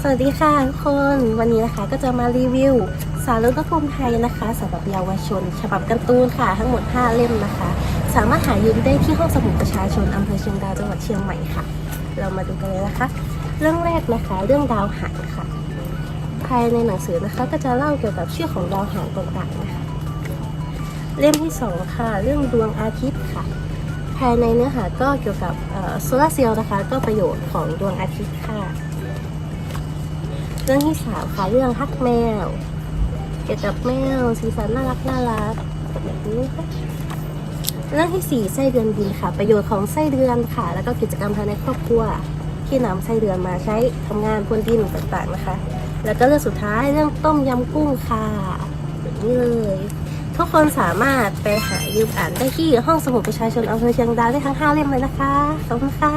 สวัสดีค่ะทุกคนวันนี้นะคะก็จะมารีวิว สารลดอุณหภูมิไทยนะคะสำหรับเยาวชน ฉบับการ์ตูนค่ะ ทั้งหมด 5 เล่มนะคะ สามารถหายืมได้ที่ห้องสมุดประชาชนอำเภอเชียงดาวจังหวัดเชียงใหม่ค่ะ เรามาดูกันเลยนะคะ เรื่องแรกนะคะเรื่องดาวหางค่ะ ภายในหนังสือนะคะ ก็จะเล่าเกี่ยวกับชื่อของดาวหางต่างๆนะคะเล่มที่สองค่ะ เรื่องดวงอาทิตย์ค่ะ ภายในเนื้อหาก็เกี่ยวกับโซลาร์เซลล์นะคะ ก็ประโยชน์ของดวงอาทิตย์ค่ะ เรื่องที่สามค่ะเรื่องฮักแมว เกี่ยวกับแมวสีสันน่ารักน่ารักแบบนี้ค่ะเรื่องที่สี่ไส้เดือนบินค่ะ ประโยชน์ของไส้เดือนค่ะ แล้วก็กิจกรรมภายในครอบครัว ที่นำไส้เดือนมาใช้ทำงานพรวนดินต่างๆนะคะ แล้วก็เรื่องสุดท้ายเรื่องต้มยำกุ้งค่ะแบบนี้เลยทุกคนสามารถไปหายืมอ่านได้ที่ห้องสมุดประชาชนอำเภอเชียงดาวได้ทั้งห้าเล่มเลยนะคะ ขอบคุณค่ะ